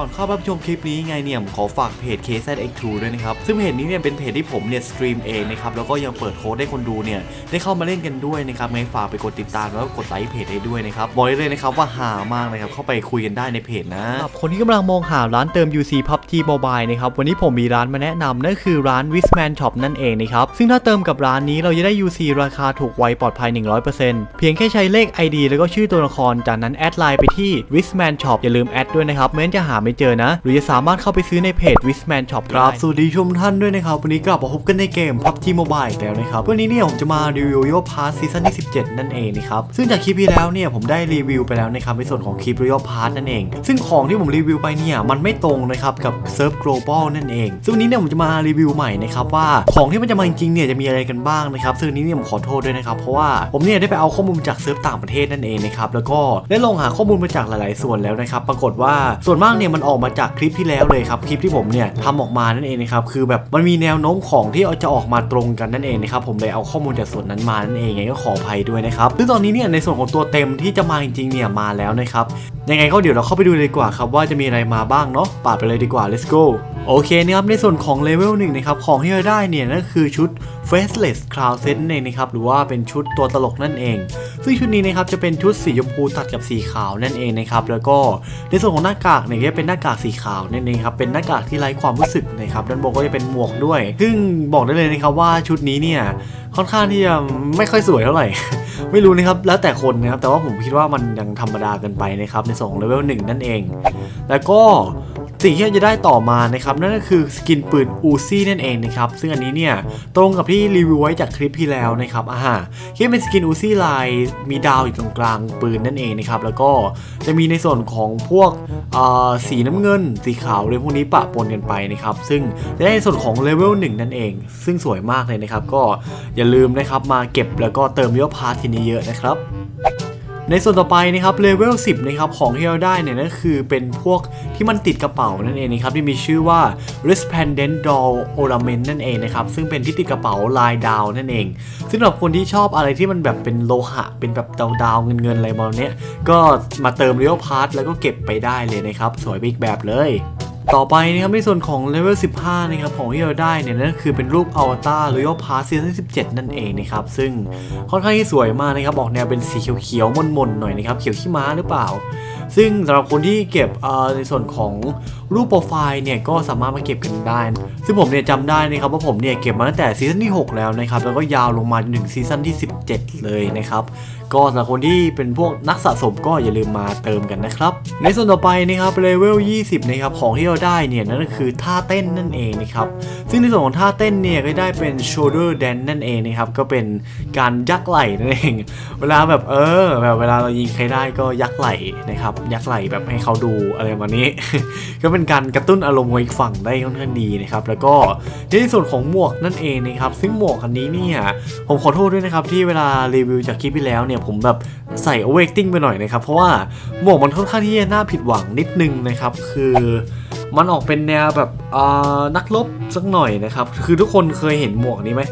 ่อนเข้ารับชมคลิปนี้ไงเนี่ยผมขอฝากเพจ KZX2 ด้วยนะครับ ซึ่งเพจนี้เนี่ยเป็นเพจที่ผมเนี่ยสตรีมเองนะครับ แล้วก็ยังเปิดโค้ดให้คนดูเนี่ยได้เข้ามาเล่นกันด้วยนะครับไงฝากไปกดติดตามแล้วก็กดไลค์เพจให้ด้วยนะครับ บอกได้เลยนะครับว่าหามากนะครับ เข้าไปคุยกันได้ในเพจนะคนที่กำลังมองหาร้านเติม UC PUBG Mobile นะครับวันนี้ผมมีร้านมาแนะนำนั่นคือร้าน Wisman Shop นั่นเองนะครับซึ่งถ้าเติมกับร้านนี้เราจะได้ UC ราคาถูกไวปลอดภัย 100%เพียงแค่ใช้เลข ID แล้วก็ชื่อตัวละครจากนั้นแอดไลน์ไปที่ Wisman Shop อย่าลืมแอดด้วยนะครับไม่งั้นจะหาไม่เจอนะ หรือจะสามารถเข้าไปซื้อในเพจ Wisman Shop ครับสวัสดีชมท่านด้วยนะครับ วันนี้กลับมาพบกันในเกม PUBG Mobile แล้วนะครับวันนี้เนี่ยผมจะมารีวิวโยพาร์ซีซั่นที่ 17 นั่นเองนะครับซึ่งจากคลิปที่แล้วเนี่ยผมได้รีวิวไปแล้วนะครับในส่วนของคลิปโยพาร์นั่นเอง ซึ่งของที่ผมรีวิวไปเนี่ยมันไม่ตรงนะครับกับเซิร์ฟ global นั่นเอง ซึ่งวันนี้เนี่ยผมจะมารีวิวใหม่นะครับว่าของที่มันจะมาจริงๆเนี่ยจะมีอะไรกันบ้างนะครับซึ่งอันนี้เนี่ยผมขอโทษด้วยนะครับเพราะว่าผมเนี่ยได้ไปเอาข้อมูลจากเซิร์ฟต่างประเทศนั่นเองนะครับแล้วก็ได้ลองหาข้อมูลมาจากหลายๆ ส่วนแล้วนะครับปรากฏว่าส่วนมากเนี่ยมันออกมาจากคลิปที่แล้วเลยครับคลิปที่ผมเนี่ยทำออกมานั่นเองนะครับคือแบบมันมีแนวโน้มของที่จะออกมาตรงกันนั่นเองนะครับผมเลยเอาข้อมูลจากส่วนนั้นมานั่นเองงไงก็ขออภัยด้วยนะครับซึ่งตอนนี้เนี่ยในส่วนของตัวเต็มที่จะมาจริงๆเนี่ยมาแล้วนะครับ ยังไงก็เดี๋ยวเราเข้าไปดูเลยดีกว่าครับว่าจะมีอะไรมาบ้างเนาะปาดไปเลยดีกว่า let's go โอเคนะครับในส่วนของเลเวลหนึ่งนะครับของที่เราได้เนี่ยนั่นคือชุด faceless cloud set นั่นเองนะครับหรือว่าเป็นชุดตัวตลกนั่นเอง ซึ่งชุดนี้นะครับจะเป็นชุดสีชมพูตัดกับสีขาวนั่นเองนะครับแล้วก็ในส่วนของหน้ากากเนี่ยจะเป็นหน้ากากสีขาวนั่นเองครับเป็นหน้ากากที่ไร้ความรู้สึกนะครับด้านบนก็จะเป็นหมวกด้วย ซึ่งบอกได้เลยนะครับว่าชุดนี้เนี่ยค่อนข้างที่จะไม่ค่อยสวยเท่าไหร่ ไม่รู้นะครับ แล้วแต่คนนะครับ แต่ว่าผมคิดว่ามันยังธรรมดาเกินไปนะครับ ในส่วนของเลเวลหนึ่งนั่นเอง แล้วก็ สิ่งที่เราจะได้ต่อมานะครับนั่นก็คือสกินปืนอูซี่นั่นเองนะครับซึ่งอันนี้เนี่ยตรงกับที่รีวิวไว้จากคลิปที่แล้วนะครับอ่าที่เป็นสกินอูซี่ลายมีดาวอยู่ตรงกลางปืนนั่นเองนะครับแล้วก็จะมีในส่วนของพวกสีน้ำเงิน สีขาวเลยพวกนี้ปะปนกันไปนะครับซึ่งจะได้ในส่วนของเลเวลหนึ่งนั่นเอง ซึ่งสวยมากเลยนะครับก็อย่าลืมนะครับมาเก็บแล้วก็เติมเยอะพาร์ททีนี้เยอะนะครับ ในส่วนต่อไปนะครับเลเวล 10 นะครับของที่เราได้เนี่ยนั่นคือเป็นพวกที่มันติดกระเป๋านั่นเองนะครับที่มีชื่อว่า Resplendent Doll Ornament นั่นเองนะครับซึ่งเป็นที่ติดกระเป๋าลายดาวนั่นเอง ซึ่งสำหรับคนที่ชอบอะไรที่มันแบบเป็นโลหะ เป็นแบบดาวดาวเงินเงินอะไรประมาณเนี้ยก็มาเติมเรียวพาร์ทแล้วก็เก็บไปได้เลยนะครับ สวยไปอีกแบบเลย ต่อไปนะครับในส่วนของเลเวล 15 นะครับของที่เราได้เนี่ยนั่นคือเป็นรูปอวตารหรือว่าพาร์ซีซั่น17 นั่นเองนะครับซึ่งค่อนข้างที่สวยมากนะครับออกแนวเป็นสีเขียวๆมนๆหน่อยนะครับเขียวขี้ม้าหรือเปล่า ซึ่งสำหรับคนที่เก็บในส่วนของรูปโปรไฟล์เนี่ยก็สามารถมาเก็บกันได้ ซึ่งผมเนี่ยจำได้นะครับว่าผมเนี่ยเก็บมาตั้งแต่ซีซั่นที่ 6 แล้วนะครับแล้วก็ยาวลงมาจนถึงซีซั่นที่ 17 เลยนะครับก็สำหรับคนที่เป็นพวกนักสะสมก็อย่าลืมมาเติมกันนะครับในส่วนต่อไปนะครับเลเวล 20 นะครับของที่เราได้เนี่ยนั่นก็คือท่าเต้นนั่นเองนะครับซึ่งในส่วนของท่าเต้นเนี่ยก็ได้เป็น shoulder dance นั่นเองนะครับก็เป็นการยักไหล่นั่นเอง เวลาแบบเออแบบเวลาเรายิงใครได้ก็ยักไหล่นะครับยักไหลแบบให้เขาดูอะไรประมาณนี้ ก็เป็นการกระตุ้นอารมณ์ไว้อีกฝั่งได้ค่อนข้างดีนะครับ แล้วก็ในส่วนของหมวกนั่นเองนะครับ ซึ่งหมวกอันนี้เนี่ยผมขอโทษด้วยนะครับที่เวลารีวิวจากคลิปที่แล้วเนี่ยผมแบบใส่ awakening ไปหน่อยนะครับ เพราะว่าหมวกมันค่อนข้างที่จะน่าผิดหวังนิดนึงนะครับ คือ มันออกเป็นแนวแบบนักรบสักหน่อยนะครับ คือทุกคนเคยเห็นหมวกนี้ไหม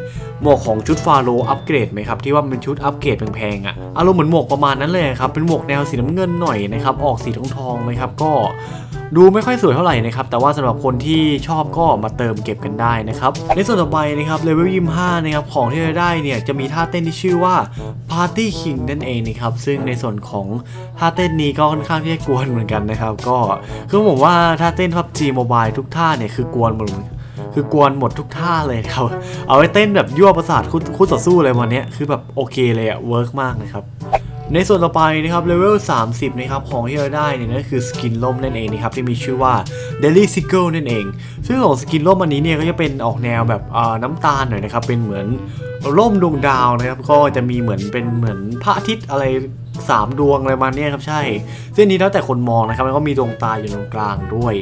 หมวกของชุดฟาโรอัปเกรดไหมครับ ที่ว่าเป็นชุดอัปเกรดแพงๆอะ่ะอารมณ์เหมือนหมวกประมาณนั้นเลยครับ เป็นหมวกแนวสีน้ำเงินหน่อยนะครับ ออกสีทองทองๆนะครับ ก็ ดูไม่ค่อยสวยเท่าไหร่นะครับ แต่ว่าสำหรับคนที่ชอบก็มาเติมเก็บกันได้นะครับ ในส่วนต่อไปนะครับเลเวลยิม5นะครับของที่จะได้เนี่ยจะมีท่าเต้นที่ชื่อว่า Party King นั่นเองนะครับซึ่งในส่วนของท่าเต้นนี้ก็ค่อนข้างที่จะกวนเหมือนกันนะครับ ก็คือผมว่าท่าเต้น PUBG Mobile ทุกท่าเนี่ยคือกวนหมดคือกวนหมดทุกท่าเลยครับ เอาไว้เต้นแบบยั่วประสาทคู่ต่อสู้เลยวันนี้คือแบบโอเคเลยอะเวิร์กมากนะครับ ในส่วนต่อไปนะครับเลเวล 30 นะครับของที่เราได้เนี่ยนั่นคือสกินล่มนั่นเองนะครับที่มีชื่อว่า Daily s i g l e นั่นเอง ซึ่งของสกินล่มอันนี้เนี่ยก็จะเป็นออกแนวแบบน้ำตาลหน่อยนะครับเป็นเหมือนร่มดวงดาวนะครับก็จะมีเหมือนเป็นเหมือนพระอาทิตย์อะไร 3 ดวงอะไรประมาณเนี้ยครับใช่ซึ่งอันนี้แล้วแต่คนมองนะครับแล้วก็มีดวงตาอยู่ตรงกลางด้วย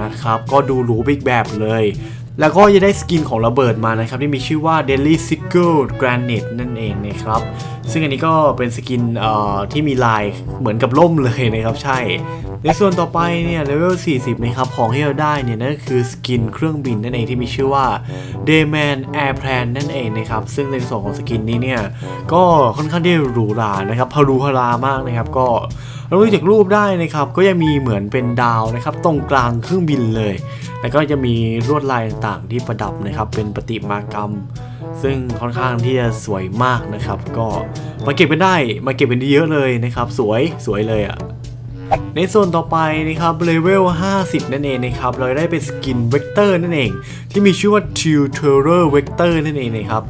นะครับก็ดูหรูไปอีกแบบเลย แล้วก็จะได้สกินของระเบิดมานะครับที่มีชื่อว่า Daily s i c l e Granite นั่นเองนะครับ ซึ่งอันนี้ก็เป็นสกินที่มีลายเหมือนกับล่มเลยนะครับใช่ ในส่วนต่อไปเนี่ยเลเวล 40 นะครับ ของที่เราได้เนี่ยนั่นคือสกินเครื่องบินนั่นเองที่มีชื่อว่า Dayman Airplane นั่นเองนะครับ ซึ่งในส่วนของสกินนี้เนี่ยก็ค่อนข้างที่หรูหรานะครับพารูพารามากนะครับก็ เราดูจากรูปได้นะครับก็ยังมีเหมือนเป็นดาวนะครับตรงกลางเครื่องบินเลย แล้วก็จะมีลวดลายต่างๆที่ประดับนะครับเป็นประติมากรรม ซึ่งค่อนข้างที่จะสวยมากนะครับ ก็มาเก็บเป็นได้มาเก็บเป็นเยอะเลยนะครับ สวยสวยเลยอะ่ะ ในส่วนต่อไปนะครับเลเวล 50 นั่นเองนะครับ เราได้เป็นสกินเวกเตอร์นั่นเอง ที่มีชื่อว่า t i l t e r r Vector นั่นเองนะครับ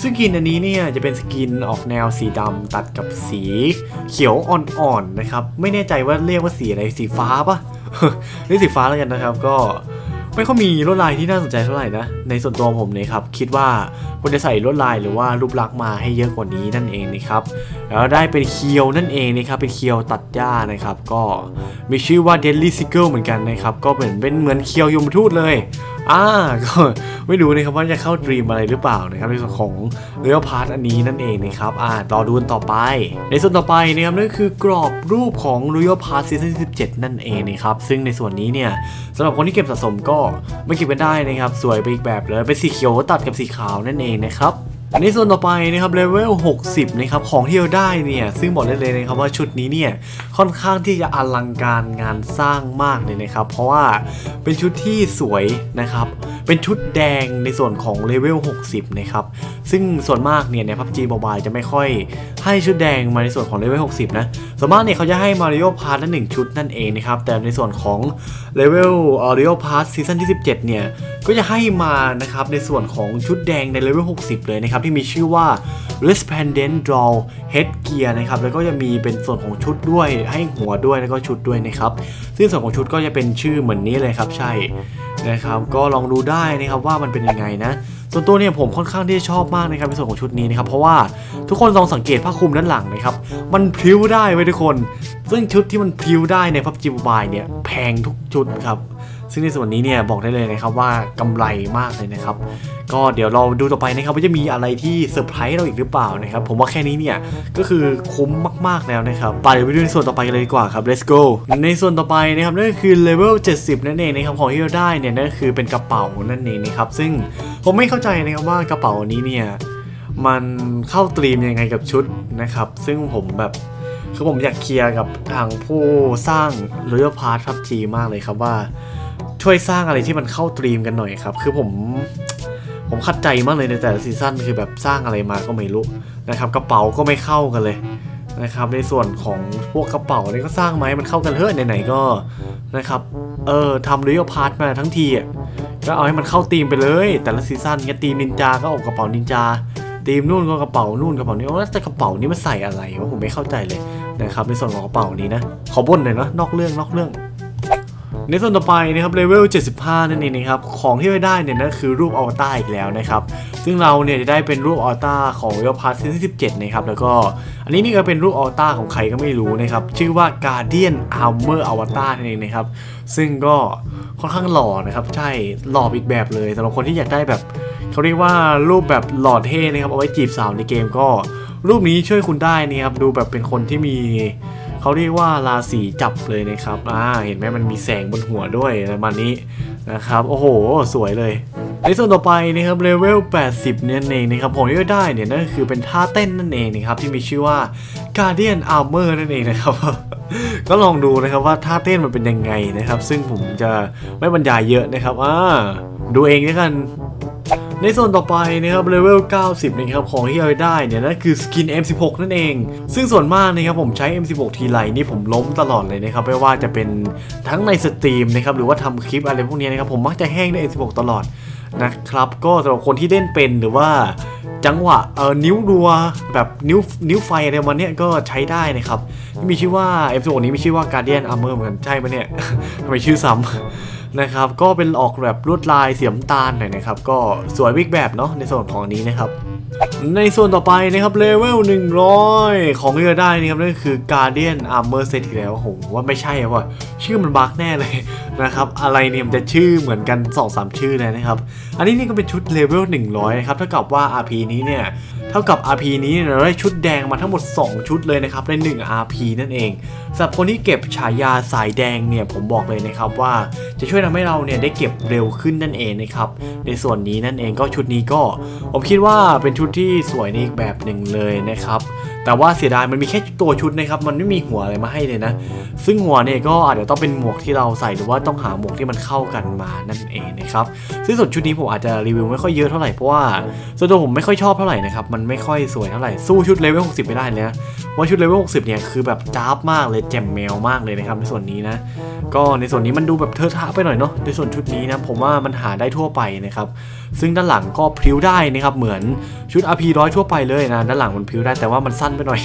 ซึ่งสกินอันนี้เนี่ยจะเป็นสกินออกแนวสีดำตัดกับสีเขียวอ่อนๆนะครับ ไม่แน่ใจว่าเรียกว่าสีอะไรสีฟ้าปะเรียกสีฟ้าแล้วกันนะครับก็ ไม่ค่อยมีลวดลายที่น่าสนใจเท่าไหร่นะ ในส่วนตัวผมเนี่ยครับคิดว่าควรจะใส่ลวดลายหรือว่ารูปลักษณ์มาให้เยอะกว่านี้นั่นเองนะครับแล้วได้เป็นเคียวนั่นเองนะครับเป็นเคียวตัดหญ้านะครับก็มีชื่อว่า Deadly Sickle เหมือนกันนะครับก็เหมือนเป็นเหมือนเคียวยมทูตเลยอ่าก็ ไม่รู้นะครับว่าจะเข้าดรีมอะไรหรือเปล่านะครับในส่วนของเรือพาร์ทอันนี้นั่นเองนะครับอ่ารอดูกันต่อไป ในส่วนต่อไปนะครับนั่นคือกรอบรูปของ Royal Pass Season 17 นั่นเองนะครับซึ่งในส่วนนี้เนี่ยสำหรับคนที่เก็บสะสมก็ไม่เก็บกันได้นะครับสวยไปอีกแบบเลยเป็นสีเขียวตัดกับสีขาวนั่นเองนะครับ ในนี้ส่วนต่อไปนะครับเลเวล 60 นะครับของที่เราได้เนี่ย ซึ่งบอกได้เลยนะครับว่าชุดนี้เนี่ย ค่อนข้างที่จะอลังการงานสร้างมากเลยนะครับ เพราะว่าเป็นชุดที่สวยนะครับ เป็นชุดแดงในส่วนของเลเวล 60 นะครับ ซึ่งส่วนมากเนี่ยใน PUBG Mobile จะไม่ค่อยให้ชุดแดงมาในส่วนของเลเวล 60 นะ ส่วนมากเนี่ยเขาจะให้ Mario Pass ละหนึ่งชุดนั่นเองนะครับ แต่ในส่วนของเลเวล Mario Pass ซีซั่นที่ 17 เนี่ย ก็จะให้มานะครับในส่วนของชุดแดงในเลเวล 60 เลยนะครับที่มีชื่อว่า Resplendent Draw Headgear นะครับแล้วก็จะมีเป็นส่วนของชุดด้วยให้หัวด้วยแล้วก็ชุดด้วยนะครับซึ่งส่วนของชุดก็จะเป็นชื่อเหมือนนี้เลยครับใช่นะครับก็ลองดูได้นะครับว่ามันเป็นยังไงนะส่วนตัวเนี่ยผมค่อนข้างที่จะชอบมากนะครับในส่วนของชุดนี้นะครับเพราะว่าทุกคนลองสังเกตผ้าคลุมด้านหลังนะครับมันพลิ้วได้ไว้ทุกคน ซึ่งชุดที่มันพลิ้วได้ในพับจีมบายเนี่ยแพงทุกชุดครับ ซึ่งในส่วนนี้เนี่ยบอกได้เลยนะครับว่ากำไรมากเลยนะครับ ก็เดี๋ยวเราดูต่อไปนะครับว่าจะมีอะไรที่เซอร์ไพรส์เราอีกหรือเปล่านะครับ ผมว่าแค่นี้เนี่ยก็คือคุ้มมากๆแล้วนะครับ ไปเดี๋ยวไปดูในส่วนต่อไปกันเลยดีกว่าครับ let's go ในส่วนต่อไปนะครับนั่นก็คือ level 70 นั่นเองนะครับของที่เราได้เนี่ยนั่นก็คือเป็นกระเป๋านั่นเองนะครับซึ่งผมไม่เข้าใจนะครับว่ากระเป๋านี้เนี่ยมันเข้าตรีมยังไงกับชุดนะครับ ซึ่งผมแบบคือผมอยากเคลียร์กับทางผู้สร้าง Royal Pass PUBG มากเลยครับว่า ช่วยสร้างอะไรที่มันเข้าตรีมกันหน่อยครับ คือผมผมขัดใจมากเลยในแต่ละซีซั่นคือแบบสร้างอะไรมาก็ไม่รู้นะครับ กระเป๋าก็ไม่เข้ากันเลยนะครับ ในส่วนของพวกกระเป๋านี่ก็สร้างมาให้มันเข้ากันเถอะไหนๆก็นะครับเออทำเรียลพาร์ทมาทั้งทีอะก็เอาให้มันเข้าธีมไปเลย แต่ละซีซั่นเงี้ยธีมนินจาก็ออกกระเป๋านินจาธีมนู่นก็กระเป๋านู่นกระเป๋านี้ว่าแต่กระเป๋านี้มันใส่อะไรวะผมไม่เข้าใจเลยนะครับในส่วนของกระเป๋านี้นะขอบ่นหน่อยนะนอกเรื่องนอกเรื่อง ในส่วนต่อไปนะครับเลเวล 75 นั่นเองนะครับของที่ได้ได้เนี่ยนั่นคือรูปอวตารอีกแล้วนะครับซึ่งเราเนี่ยจะได้เป็นรูปอวตารของ Royal Pass ซีซั่17นะครับแล้วก็อันนี้นี่ก็เป็นรูปอวตารของใครก็ไม่รู้นะครับชื่อว่า Guardian Armor Avatar นั่นเองนะครับซึ่งก็ค่อนข้างหล่อนะครับใช่หล่ออีกแบบเลยสำหรับคนที่อยากได้แบบเขาเรียกว่ารูปแบบหล่อเท่นะครับเอาไว้จีบสาวในเกมก็รูปนี้ช่วยคุณได้นะครับดูแบบเป็นคนที่มี เขาเรียกว่าราศีจับเลยนะครับอ่าเห็นไหมมันมีแสงบนหัวด้วยประมาณนี้นะครับ โอ้โห สวยเลยในส่วนต่อไปนะครับเลเวล 80 เนี่ยเองนะครับผมที่ได้เนี่ยนั่นคือเป็นท่าเต้นนั่นเองนะครับที่มีชื่อว่า Guardian Armor นั่นเองนะครับ ก็ลองดูนะครับว่าท่าเต้นมันเป็นยังไงนะครับ ซึ่งผมจะไม่บรรยายเยอะนะครับอ่าดูเองแล้วกัน ในส่วนต่อไปนะครับเลเวล 90 นะครับของที่เราได้เนี่ยนั่นคือสกิน M16 นั่นเอง ซึ่งส่วนมากนะครับผมใช้ M16 ทีไรนี่ผมล้มตลอดเลยนะครับไม่ว่าจะเป็นทั้งในสตรีมนะครับหรือว่าทำคลิปอะไรพวกนี้นะครับผมมักจะแห้งด้วย M16 ตลอดนะครับก็สำหรับคนที่เล่นเป็นหรือว่าจังหวะเออนิ้วรัวแบบนิ้วนิ้วไฟอะไรมาณเนี้ยก็ใช้ได้นะครับ มีชื่อว่า M16 นี้มีชื่อว่า Guardian Armor เหมือนกันใช่ไหมเนี่ยทำไมชื่อซ้ำ นะครับ ก็เป็นออกแบบลวดลายเสียมตาลหน่อยนะครับ ก็สวยวิกแบบเนาะในส่วนของนี้นะครับ ในส่วนต่อไปนะครับเลเวล100 ของที่เราได้นะครับนั่นคือ Guardian Armor Set อีกแล้วโอ้โหว่าไม่ใช่ว่ะชื่อมันบักแน่เลยนะครับ อะไรเนี่ยมันจะชื่อเหมือนกัน 2-3 ชื่อเลยนะครับ อันนี้นี่ก็เป็นชุดเลเวล100นะครับเท่ากับว่า RP นี้เนี่ย ท่ากับ RP นี้เนี่ยเราได้ชุดแดงมาทั้งหมด 2 ชุดเลยนะครับใน1 RP นั่นเองสำหรับคนที่เก็บฉายาสายแดงเนี่ยผมบอกเลยนะครับว่าจะช่วยทำให้เราเนี่ยได้เก็บเร็วขึ้นนั่นเองนะครับในส่วนนี้นั่นเองก็ชุดนี้ก็ ผมคิดว่าเป็นชุดที่สวยในอีกแบบหนึ่งเลยนะครับ แต่ว่าเสียดายมันมีแค่ตัวชุดนะครับ มันไม่มีหัวอะไรมาให้เลยนะ ซึ่งหัวเนี่ยก็อาจจะต้องเป็นหมวกที่เราใส่หรือว่าต้องหาหมวกที่มันเข้ากันมานั่นเองนะครับ ซึ่งส่วนชุดนี้ผมอาจจะรีวิวไม่ค่อยเยอะเท่าไหร่เพราะว่าส่วนตัวผมไม่ค่อยชอบเท่าไหร่นะครับ มันไม่ค่อยสวยเท่าไหร่ สู้ชุดเลเวล60 ไม่ได้เลยนะว่าชุดเลเวล60 เนี่ยคือแบบจ้าบมากเลยแจ่มแมวมากเลยนะครับในส่วนนี้นะ ก็ในส่วนนี้มันดูแบบเทอะทะไปหน่อยเนาะ ในส่วนชุดนี้นะผมว่ามันหาได้ทั่วไปนะครับ ซึ่งด้านหลังก็พริ้วได้นะครับ เหมือนชุด RP ร้อยทั่วไปเลยนะ ด้านหลังมันพริ้วได้แต่ว่ามันสั้นไปหน่อย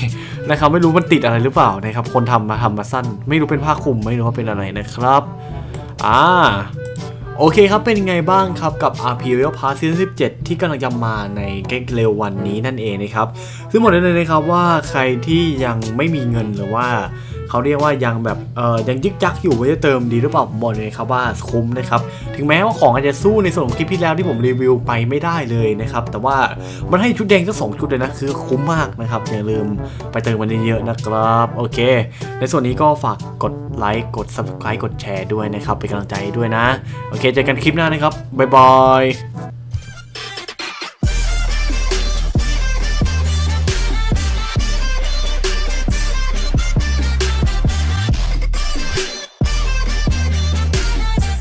นะครับไม่รู้มันติดอะไรหรือเปล่านะครับคนทำมาทำมาสั้น ไม่รู้เป็นผ้าคลุมไม่รู้ว่าเป็นอะไรนะครับอ่าโอเคครับ เป็นยังไงบ้างครับกับ RP Royal Pass Season 17 ที่กำลังจะมาในเกมเร็ววันนี้นั่นเองนะครับ ซึ่งหมด้เลยนะครับว่าใครที่ยังไม่มีเงินหรือว่า เขาเรียกว่ายังแบบเออยังยึกยักอยู่ว่าจะเติมดีหรือเปล่าบอกเลยครับว่าคุ้มนะครับถึงแม้ว่าของอาจจะสู้ในส่วนของคลิปที่แล้วที่ผมรีวิวไปไม่ได้เลยนะครับแต่ว่ามันให้ชุดแดงก็สองชุดเลยนะคือคุ้มมากนะครับอย่าลืมไปเติมมันเยอะๆนะครับโอเค ในส่วนนี้ก็ฝากกดไลค์กด subscribe กดแชร์ด้วยนะครับเป็นกำลังใจด้วยนะ โอเคเจอกันคลิปหน้านะครับบ๊ายบาย